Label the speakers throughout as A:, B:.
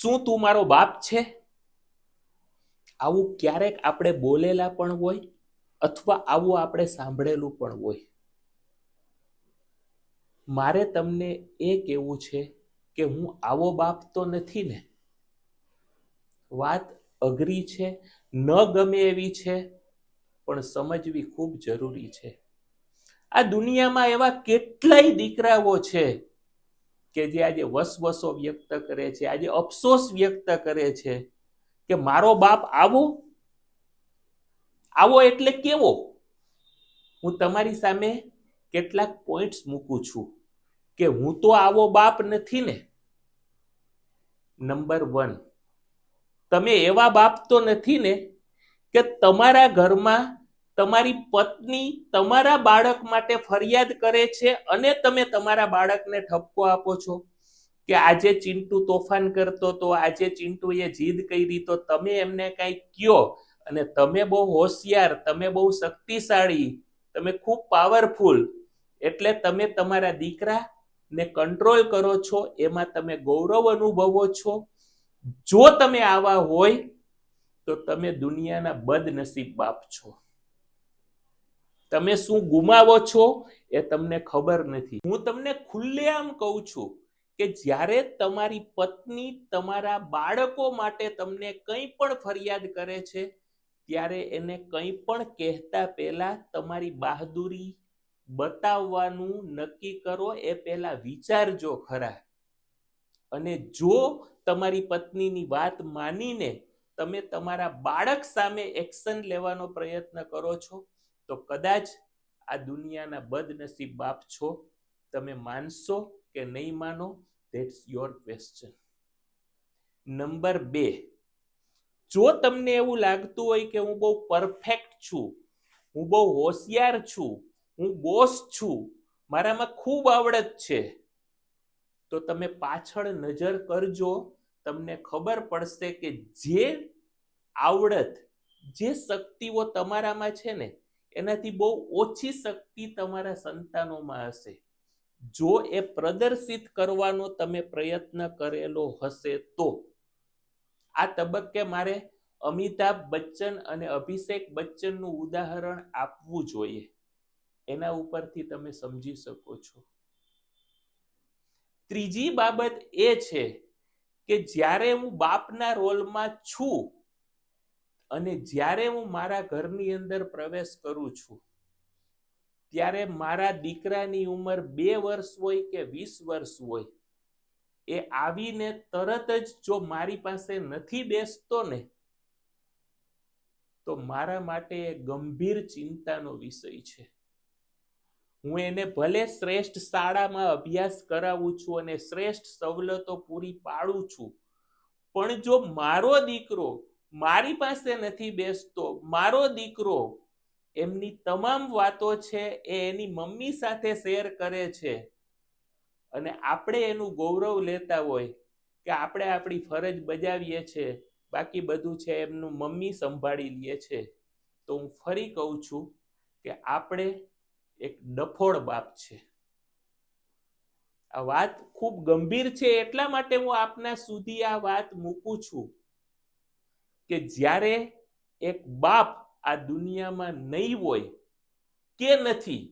A: શું તું મારો બાપ છે? આવું ક્યારેક આપણે બોલેલા પણ હોય અથવા આવું આપણે સાંભળેલું પણ હોય. મારે તમને એ કહેવું છે કે હું આવો બાપ તો નથી ને. વાત અઘરી છે, ન ગમે એવી છે, પણ સમજવી ખૂબ જરૂરી છે. આ દુનિયામાં એવા કેટલાય દીકરાઓ છે કે જે આજે વસવસો વ્યક્ત કરે છે, આજે અફસોસ વ્યક્ત કરે છે કે મારો બાપ આવો? આવો એટલે કેવો? હું તમારી સામે કેટલાક પોઈન્ટ્સ મૂકું છું કે હું તો આવો બાપ નથી ને. નંબર વન તમે એવા બાપ તો નથી ને કે તમારા ઘરમાં તમારી પત્ની તમારા બાળક માટે ફરિયાદ કરે છે અને તમે તમારા બાળકને ઠપકો આપો છો કે આજે ચિંટુ તોફાન કરતો તો આજે ચિંટુએ જીદ કરી તો તમે એમને કઈ કયો? અને તમે બહુ હોશિયાર, તમે બહુ શક્તિશાળી, તમે ખૂબ પાવરફુલ એટલે તમે તમારા દીકરાને કંટ્રોલ કરો છો, એમાં તમે ગૌરવ અનુભવો છો. જો તમે આવા હોય તો તમે દુનિયાના બદનસીબ બાપ છો. તમે શું ગુમાવો છો એ તમને ખબર નથી. હું તમને ખુલ્લેઆમ કહું છું કે જ્યારે તમારી પત્ની તમારા બાળકો માટે તમને કંઈ પણ ફરિયાદ કરે છે, ત્યારે એને કંઈ પણ કહેતા પહેલા તમારી બહાદુરી બતાવવાનું નક્કી કરો, એ પહેલા વિચારજો ખરા. અને જો તમારી પત્નીની વાત માનીને તમે તમારા બાળક સામે એક્શન લેવાનો પ્રયત્ન કરો છો તો કદાચ આ દુનિયાના બદનસીબ બાપ છો, તમે માનશો કે નહીં માનો? ધેટ્સ યોર ક્વેશ્ચન નંબર બે, જો તમને એવું લાગતું હોય કે હું બહુ પરફેક્ટ છું, હું બહુ હોશિયાર છું, હું બોસ છું, મારામાં ખૂબ આવડત છે, તો તમે પાછળ નજર કરજો, તમને ખબર પડશે કે જે આવડત, જે શક્તિઓ તમારામાં છે ને એનાથી બહુ ઓછી શક્તિ તમારા સંતાનોમાં હશે. જો એ પ્રદર્શિત કરવાનો તમે પ્રયત્ન કરેલો હશે તો. આ તબક્કે મારે અમિતાભ બચ્ચન અને અભિષેક બચ્ચનનું ઉદાહરણ આપવું જોઈએ. એના ઉપરથી તમે સમજી શકો છો. ત્રીજી બાબત એ છે કે જ્યારે હું બાપના રોલમાં છું અને જ્યારે હું મારા ઘરની અંદર પ્રવેશ કરું છું, ત્યારે મારા દીકરાની ઉંમર બે વર્ષ હોય કે વીસ વર્ષ હોય, એ આવીને તરત જ જો મારી પાસે નથી બેસતો ને, તો મારા માટે એ ગંભીર ચિંતાનો વિષય છે. હું એને ભલે શ્રેષ્ઠ શાળામાં અભ્યાસ કરાવું છું અને શ્રેષ્ઠ સવલતો પૂરી પાડું છું, પણ જો મારો દીકરો મારી પાસે નથી બેસતો, મારો દીકરો એમની તમામ વાતો છે એ એની મમ્મી સાથે શેર કરે છે. અને આપણે એનું ગૌરવ લેતા હોય કે આપણે આપણી ફરજ બજાવીએ છીએ બાકી બધું છે એમનું મમ્મી સંભાળી લે છે. તો હું ફરી કહું છું કે આપણે એક ડફોળ બાપ છે. આ વાત ખૂબ ગંભીર છે, એટલા માટે હું આપના સુધી આ વાત મૂકું છું. કે જ્યારે એક બાપ આ દુનિયામાં નહીં હોય કે નથી,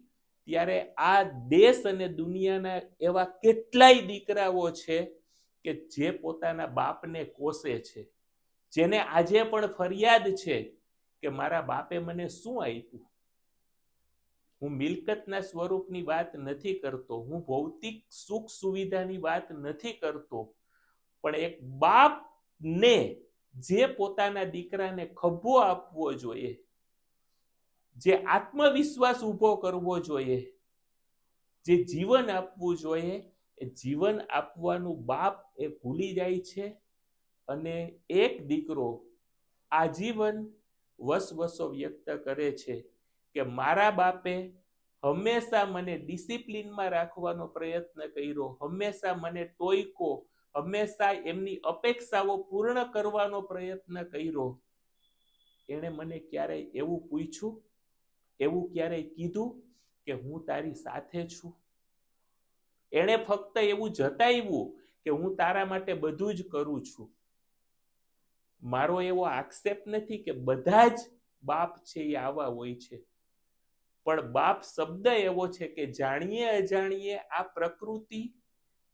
A: ત્યારે આ દેશ અને દુનિયાના એવા કેટલાય દીકરાઓ છે કે જે પોતાના બાપને કોસે છે. જેને આજે પણ ફરિયાદ છે કે મારા બાપે મને શું આપ્યું? હું મિલકતના સ્વરૂપની વાત નથી કરતો, હું ભૌતિક સુખ સુવિધાની વાત નથી કરતો, પણ એક બાપને જે પોતાના દીકરાને ખભો આપવો જોઈએ, જે આત્મવિશ્વાસ ઊભો કરવો જોઈએ, જે જીવન આપવું જોઈએ, એ જીવન આપવાનું બાપ એ ભૂલી જાય છે અને એક દીકરો આજીવન વસવસો વ્યક્ત કરે છે કે મારા બાપે હંમેશા મને ડિસિપ્લિનમાં રાખવાનો પ્રયત્ન કર્યો, હંમેશા મને ટોયકો હંમેશા એમની અપેક્ષાઓ પૂર્ણ કરવાનો પ્રયત્ન કર્યો. એણે મને ક્યારેય એવું પૂછ્યું, એવું ક્યારેય કીધું કે હું તારી સાથે છું. એણે ફક્ત એવું જતાવ્યું કે હું તારા માટે બધું જ કરું છું. મારો એવો આક્ષેપ નથી કે બધા જ બાપ છે એ આવા હોય છે. પણ બાપ શબ્દ એવો છે કે જાણીએ અજાણીએ આ પ્રકૃતિ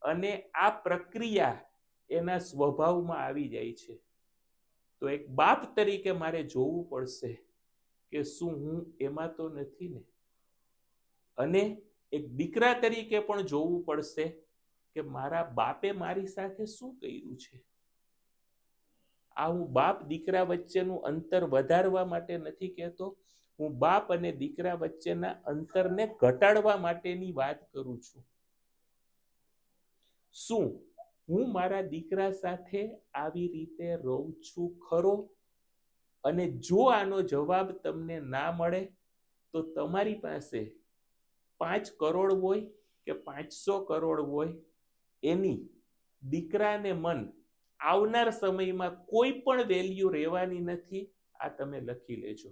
A: અને આ પ્રક્રિયા એના સ્વભાવમાં આવી જાય છે. તો એક બાપ તરીકે મારે જોવું પડશે કે શું હું એમાં તો નથી ને? અને એક દીકરા તરીકે પણ જોવું પડશે કે મારા બાપે મારી સાથે શું કર્યું છે? આ હું બાપ દીકરા વચ્ચેનું અંતર વધારવા માટે નથી કહેતો. હું બાપ અને દીકરા વચ્ચેના અંતરને ઘટાડવા માટેની વાત કરું છું. શું? હું મારા દીકરા સાથે આવી રીતે રહું છું ખરો? અને જો આનો જવાબ તમને ના મળે, તો તમારી પાસે પાંચ કરોડ હોય કે પાંચસો કરોડ હોય? એની દીકરાને મન આવનાર સમયમાં કોઈ પણ વેલ્યુ રહેવાની નથી, આ તમે લખી લેજો.